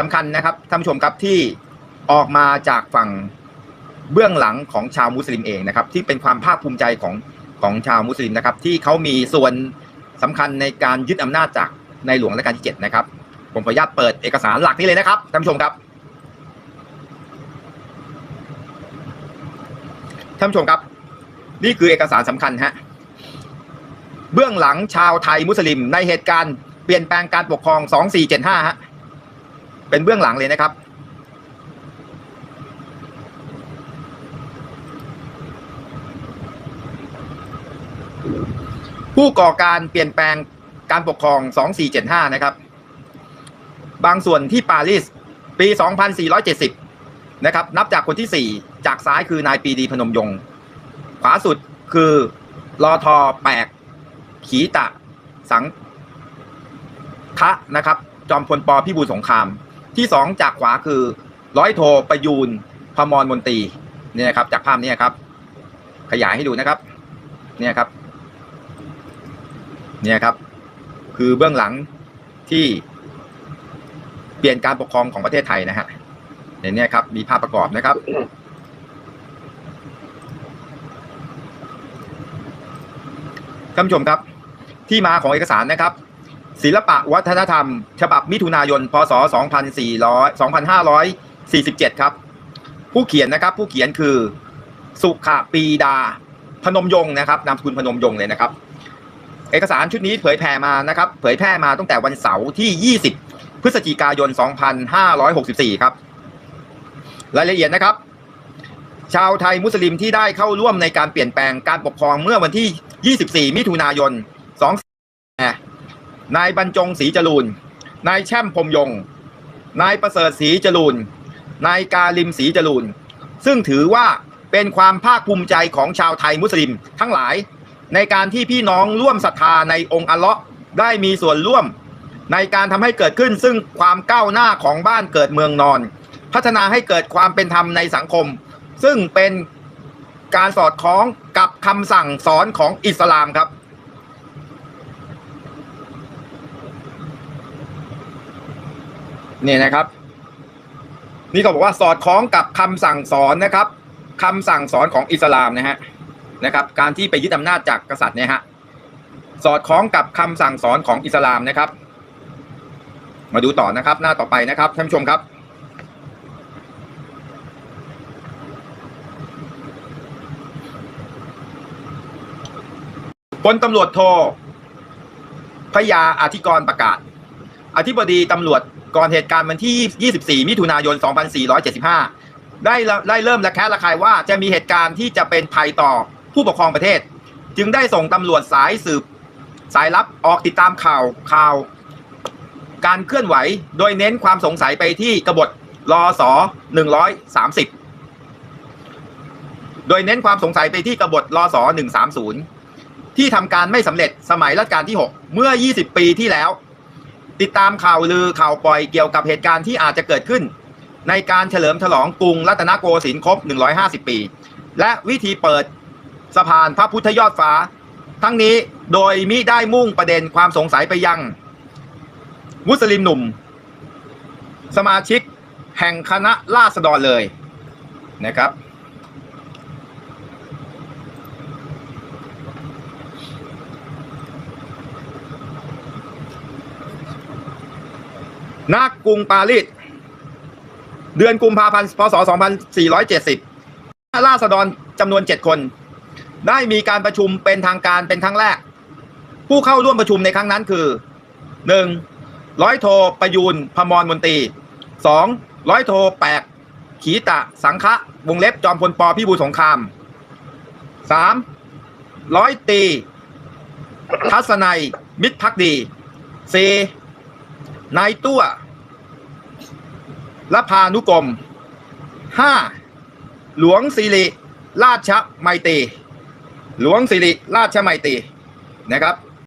สำคัญนะครับท่านผู้ชมครับที่ออกมาจากฝั่งเบื้องหลังของชาวมุสลิมเองนะครับ ที่เป็นความภาคภูมิใจของของชาวมุสลิมนะครับ ที่เขามีส่วนสำคัญในการยึดอำนาจจากในหลวงรัชกาลที่ 7 นะครับ ผมขออนุญาตเปิดเอกสารหลักนี้เลยนะครับท่านผู้ชมครับท่านผู้ชมครับ นี่คือเอกสารสำคัญฮะเบื้องหลังชาวไทยมุสลิม ในเหตุการณ์เปลี่ยนแปลงการปกครอง 2475ฮะ เป็นเบื้องหลังเลยนะครับ ผู้ก่อการเปลี่ยนแปลงการปกครอง 2475 นะครับ บางส่วนที่ปารีสปี 2470 นะครับ นับจากคนที่ 4 จากซ้ายคือนายปีดีพนมยงค์ขวาสุดคือรอทอแปกขีตะสังคะนะครับ จอมพลปพิบูลสงคราม ที่สองจากขวาคือ ร้อยโทประยูนพมรมนตรีเนี่ยครับ จากภาพนี้ครับ ขยายให้ดูนะครับ เนี่ยครับ เนี่ยครับ คือเบื้องหลังที่เปลี่ยนการปกครองของประเทศไทยนะฮะในนี้ครับ มีภาพประกอบนะครับ ท่านผู้ชมครับ ที่มาของเอกสารนะครับ ศิลปะวัฒนธรรม ฉบับมิถุนายน พศ 2400 2547 ครับ ผู้เขียนนะครับผู้เขียนคือสุขปีดาพนมยงนะครับนามสกุลพนมยงเลยนะครับ เอกสารชุดนี้เผยแผ่มานะครับ เผยแพร่มาตั้งแต่วันเสาร์ที่ 20 พฤศจิกายน 2564 ครับรายละเอียดนะครับ ชาวไทยมุสลิมที่ได้เข้าร่วมในการเปลี่ยนแปลงการปกครองเมื่อวันที่ 24 มิถุนายน นายบรรจงศรีจรูนนายแช่มพรมยง นายประเสริฐศรีจรูนนายกาลิมศรีจรูนซึ่งถือว่าเป็นความภาคภูมิใจของชาวไทยมุสลิมทั้งหลาย ในการที่พี่น้องร่วมศรัทธาในองค์อัลเลาะห์ได้มีส่วนร่วม ในการทำให้เกิดขึ้นซึ่งความก้าวหน้าของบ้านเกิดเมืองนอน พัฒนาให้เกิดความเป็นธรรมในสังคม ซึ่งเป็นการสอดคล้องกับคำสั่งสอนของอิสลามครับ เนี่ยนะครับ นี่เขาบอกว่าสอดคล้องกับคำสั่งสอนนะครับคำสั่งสอนของอิสลามนะฮะนะครับ การที่ไปยึดอำนาจจากกษัตริย์เนี่ยฮะสอดคล้องกับคำสั่งสอนของอิสลามนะครับ มาดูต่อนะครับ หน้าต่อไปนะครับท่านผู้ชมครับพลตำรวจโทพยาอธิกรประกาศ อธิบดีตำรวจ ก่อนเหตุการณ์วันที่ 24 มิถุนายน 2475 ได้ได้เริ่มระแคะระคายว่าจะมีเหตุการณ์ที่จะเป็นภัยต่อผู้ปกครองประเทศ จึงได้ส่งตำรวจสายสืบสายลับออกติดตามข่าวข่าว การเคลื่อนไหวโดยเน้นความสงสัยไปที่กบฏรอสอ130 โดยเน้นความสงสัยไปที่กบฏรอสอ130 ที่ทำการไม่สำเร็จสมัยรัชกาลที่ 6 เมื่อ 20 ปีที่แล้ว ติดตามข่าวลือข่าวปล่อยเกี่ยวกับเหตุการณ์ที่อาจจะเกิดขึ้น ในการเฉลิมฉลองกรุงรัตนโกสินทร์ครบ 150 ปี และวิธีเปิดสะพานพระพุทธยอดฟ้า ทั้งนี้โดยมิได้มุ่งประเด็นความสงสัยไปยัง มุสลิมหนุ่ม สมาชิกแห่งคณะราษฎรเลยนะครับ นักกรุงปารีสเดือนกุมภาพันธ์พศ 2470ราษฎรจำนวน 7 คน ได้มีการประชุมเป็นทางการเป็นครั้งแรก ผู้เข้าร่วมประชุมในครั้งนั้นคือ 1. ร้อยโทประยูนพมรมนตรี 2. ร้อยโทแปกขีตะสังฆะวงเล็บจอมพลปพิบูลสงคราม 3. ร้อยตีทัศนัยมิตรพักดี 4. นายตัวละพานุกรม 5. หลวงสิริราชไมตรีหลวงสิริราชไมตรีนะครับ